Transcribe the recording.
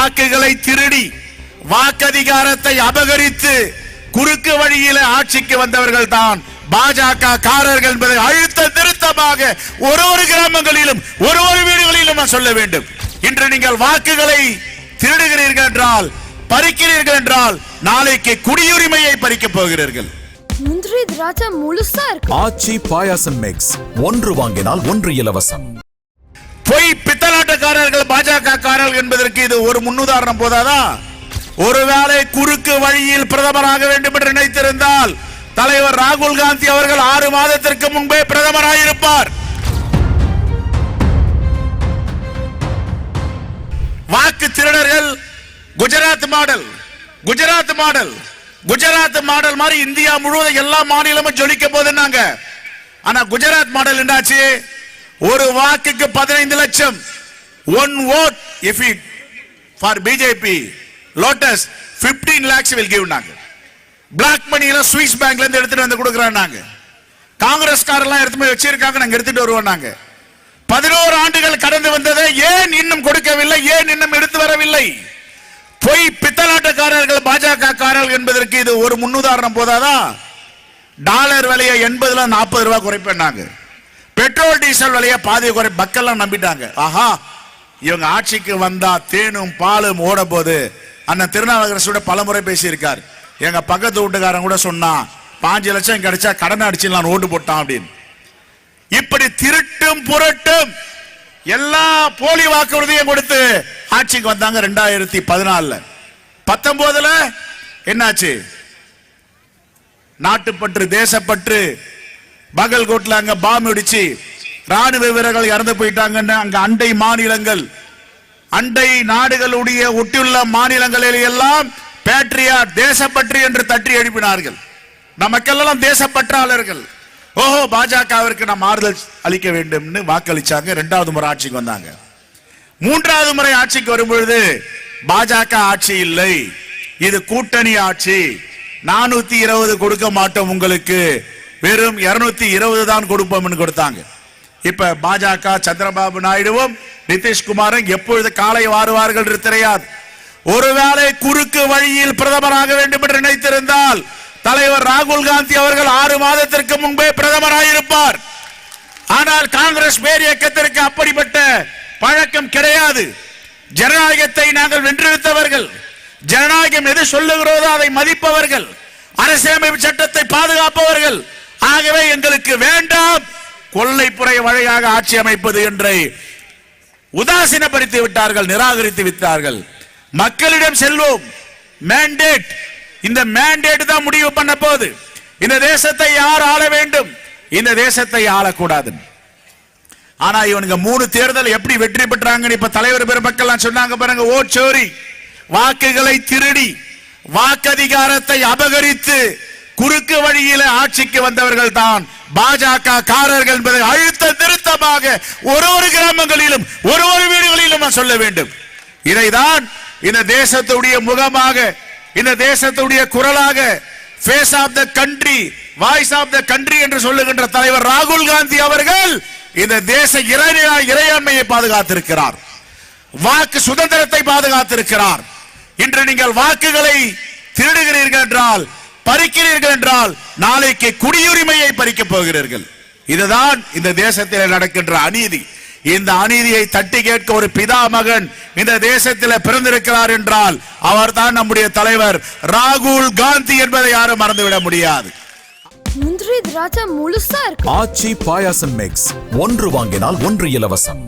வாக்குகளை திருடி வாக்கதிகாரத்தை அபகரித்து குறுக்கு வழியில ஆட்சிக்கு வந்தவர்கள் தான் பாஜக காரர்கள் என்பதை அழுத்த திருத்தமாக ஒரு ஒரு கிராமங்களிலும் ஒரு ஒரு வீடுகளிலும் நான் சொல்ல வேண்டும். இன்று நீங்கள் வாக்குகளை திருடுகிறீர்கள் என்றால் பறிக்கிறீர்கள் என்றால் நாளைக்கு குடியுரிமையை பறிக்கப் போகிறீர்கள். முந்திரி திராட்சை முழுசா இருக்கு. ஆச்சி பாயாசம் மிக்ஸ் ஒன்று வாங்கினால் ஒன்று இலவசம். பொய் காரர்கள் பாஜக காரர்கள் என்பதற்கு இது ஒரு முன்னுதாரணம் போதாதான் ஒருவேளை குறுக்கு வழியில் பிரதமராக வேண்டும் என்று நினைத்திருந்தால் தலைவர் ராகுல் காந்தி அவர்கள் ஆறு மாதத்திற்கு முன்பே பிரதமராயிருப்பார். வாக்கு திருடர்கள் Gujarat model Gujarat model Gujarat model மாதிரி இந்தியா முழுவதும் எல்லா மாநிலமும் ஜொலிக்க போதுன்னாங்க ஆனா குஜராத் மாடல் என்னாச்சு? ஒரு வாக்குக்கு பதினைந்து லட்சம். One vote if it for BJP lotus 15 lakhs will give நாங்க பிளாக் மணியில சுவிஸ் பேங்க்ல இருந்து எடுத்துட்டு வந்து கொடுக்குறோம் நாங்க காங்கிரஸ்காரெல்லாம் எடுத்து போய் வச்சிருக்காங்க நாங்க எடுத்துட்டு வருவோம் நாங்க பதினோரு ஆண்டுகள் கடந்து வந்ததை ஏன் இன்னும் கொடுக்கவில்லை ஏன் இன்னும் எடுத்து வரவில்லை? பொய் பித்தலாட்டக்காரர்கள் பாஜக காரர்கள் என்பதற்கு இது ஒரு முன்னுதாரணம் போதாதா? டாலர் விலையை எண்பதுல நாற்பது ரூபாய் குறைப்பேன்னாங்க பெட்ரோல் டீசல் விலையை பாதி குறை மக்கள்லாம் நம்பிட்டாங்க. ஆஹா இவங்க ஆட்சிக்கு வந்தா தேனும் பாலும் ஓட போது அண்ணன் திருநாவுக்கரசோட பலமுறை பேசியிருக்கார். எங்க பக்கத்து வீட்டுக்காரன் கூட சொன்னான் பாஞ்சு லட்சம் கிடைச்சா கடனை அடிச்சிடலாம் ஓட்டு போட்டான் அப்படின்னு. இப்படி திருட்டும் புரட்டும் எல்லா போலி வாக்குறுதியும் கொடுத்து ஆட்சிக்கு வந்தாங்க ரெண்டாயிரத்தி பதினாலுல. பத்தொன்பதுல என்னாச்சு? நாட்டுப்பற்று தேசப்பற்று பகல்கோட்ல அங்க பாம் இடிச்சு ராணுவ வீரர்கள் இறந்து போயிட்டாங்கன்னு அங்க அண்டை மாநிலங்கள் அண்டை நாடுகளுடைய ஒட்டியுள்ள மாநிலங்களில் எல்லாம் பேட்ரியார் தேசப்பற்று என்று தட்டி எழுப்பினார்கள். நமக்கெல்லாம் தேசப்பற்றாளர்கள். ஓஹோ பாஜகவிற்கு நாம் ஆறுதல் அளிக்க வேண்டும்னு வாக்களிச்சாங்க. இரண்டாவது முறை ஆட்சிக்கு வந்தாங்க. மூன்றாவது முறை ஆட்சிக்கு வரும்பொழுது பாஜக ஆட்சி இல்லை. இது கூட்டணி ஆட்சி. நானூத்தி இருபது கொடுக்க மாட்டோம் உங்களுக்கு. வெறும் இருநூத்தி இருபது தான் கொடுப்போம்னு கொடுத்தாங்க. இப்ப பாஜக சந்திரபாபு நாயுடுவும் நிதிஷ்குமாரும் எப்பொழுது காலை வாருவார்கள் என்று தெரியாது. ஒருவேளை குறுக்கு வழியில் பிரதமராக வேண்டும் என்று நினைத்திருந்தால் தலைவர் ராகுல் காந்தி அவர்கள் ஆறு மாதத்திற்கு முன்பே பிரதமராயிருப்பார். ஆனால் காங்கிரஸ் பேர் இயக்கத்திற்கு அப்படிப்பட்ட பழக்கம் கிடையாது. ஜனநாயகத்தை நாங்கள் வென்றெடுத்தவர்கள் ஜனநாயகம் எது சொல்லுகிறதோ அதை மதிப்பவர்கள். அரசியலமைப்பு சட்டத்தை பாதுகாப்பவர்கள். ஆகவே எங்களுக்கு வேண்டாம். கொள்ளைப்புறை வழியாக ஆட்சி அமைப்பது என்றை உதாசீனப்படுத்தி விட்டார்கள் நிராகரித்து விட்டார்கள். மக்களிடம் செல்வோம். மேண்டேட் இந்த மேண்டேட் தான் முடிவு பண்ண போது இந்த தேசத்தை யார் ஆள வேண்டும்? இந்த தேசத்தை ஆளக்கூடாது. ஆனா இவனுங்க மூணு தேர்தல் எப்படி வெற்றி பெற்றாங்கன்னு இப்ப தலைவர் பெருமக்கள் சொன்னாங்க பாருங்க ஓச்சோரி வாக்குகளை திருடி வாக்கதிகாரத்தை அபகரித்து குறுக்கு வழியில ஆட்சிக்கு வந்தவர்கள் தான் பாஜக காரர்கள் என்பதை அழுத்த நிறுத்தமாக ஒரு ஒரு கிராமங்களிலும் ஒரு ஒரு வீடுகளிலும் சொல்ல வேண்டும். இதைதான் இந்த தேசத்துடைய முகமாக இந்த தேசத்துடைய குரலாக face of the country voice of the country என்று சொல்லுகின்ற தலைவர் ராகுல் காந்தி அவர்கள் இந்த தேச இறை- இறையாண்மையை பாதுகாத்திருக்கிறார். வாக்கு சுதந்திரத்தை பாதுகாத்திருக்கிறார். இன்று நீங்கள் வாக்குகளை திருடுகிறீர்கள் என்றால் பறிக்கிறீர்கள் என்றால் நாளைக்கு குடியுரிமையை பறிக்கப் போகிறீர்கள். இதுதான் இந்த தேசத்தில் நடக்கின்ற அநீதி. இந்த அநீதியை தட்டி கேட்க ஒரு பிதா மகன் இந்த தேசத்தில் பிறந்திருக்கிறார் என்றால் அவர்தான் நம்முடைய தலைவர். ராகுல் காந்தி என்பதை யாரும் மறந்துவிட முடியாது. முந்திரி திராட்சை முழுசா இருக்கு. ஆச்சி பாயாசம் மிக்ஸ் ஒன்று வாங்கினால் ஒன்று இலவசம்.